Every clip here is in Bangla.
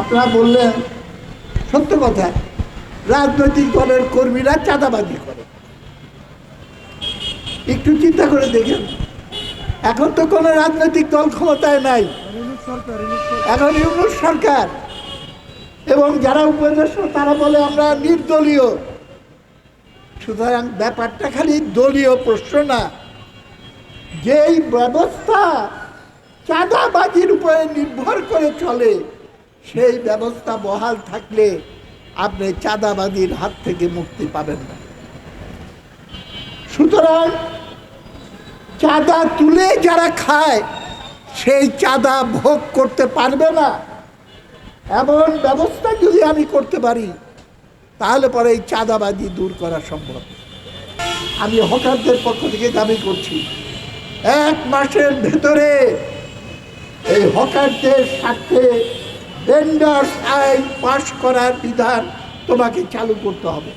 আপনারা বললেন, সত্য কথা, রাজনৈতিক দলের কর্মীরা চাঁদাবাজি করে। একটু চিন্তা করে দেখেন, এখন তো কোনো রাজনৈতিক দল ক্ষমতায় নাই। এখন ইউনুস সরকার, এবং যারা উপদেষ্টা, তারা বলে আমরা নির্দলীয়। সুতরাং ব্যাপারটা খালি দলীয় প্রশ্ন না। যেই ব্যবস্থা চাঁদাবাজির উপরে নির্ভর করে চলে সেই ব্যবস্থা বহাল থাকলে আপনি চাঁদাবাজির হাত থেকে মুক্তি পাবেন না। সুতরাং চাঁদা তুলে যারা খায়, সেই চাঁদা ভোগ করতে পারবে না। এমন ব্যবস্থা যদি আমি করতে পারি, তাহলে পরে এই চাঁদাবাজি দূর করা সম্ভব। আমি হকারদের পক্ষ থেকে দাবি করছি, এক মাসের ভেতরে এই হকারদের স্বার্থে ভেন্ডার্স আইন পাশ করার বিধান তোমাকে চালু করতে হবে।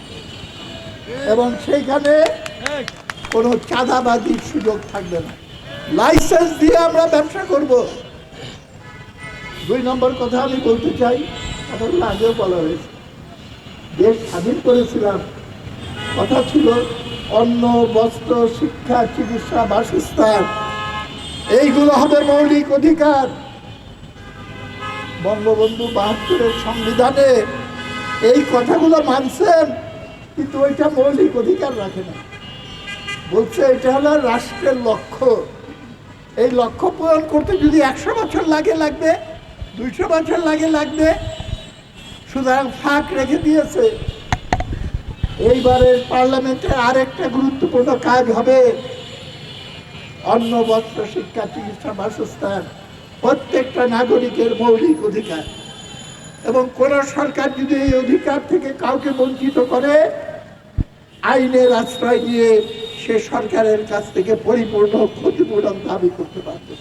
এবং সেইখানে কোনো চাঁদাবাজির সুযোগ থাকবে না। লাইসেন্স দিয়ে আমরা ব্যবসা করব। দুই নম্বর কথা আমি বলতে চাই, কথাগুলো আগেও বলা হয়েছে। দেশ স্বাধীন করেছিলাম। কথা ছিল অন্ন, বস্ত্র, শিক্ষা, চিকিৎসা, বাসস্থান। এইগুলো হবে মৌলিক অধিকার। বঙ্গবন্ধু বাহাত্তরের সংবিধানে এই কথাগুলো মানছেন, কিন্তু ওইটা মৌলিক অধিকার রাখে না। বলছে এটা হলো রাষ্ট্রের লক্ষ্য। এই লক্ষ্য পূরণ করতে যদি একশো বছর লাগে লাগবে, দুইশো বছর লাগে লাগবে, সুতরাং ফাঁক রেখে দিয়েছে। এইবারের পার্লামেন্টের আরেকটা গুরুত্বপূর্ণ কাজ হবে। অন্ন বস্ত্র শিক্ষা চিকিৎসা বাসস্থান প্রত্যেকটা নাগরিকের মৌলিক অধিকার। এবং কোন সরকার যদি এই অধিকার থেকে কাউকে বঞ্চিত করে, আইনের আশ্রয় দিয়ে সে সরকারের কাছ থেকে পরিপূর্ণ ক্ষতিপূরণ দাবি করতে পারবে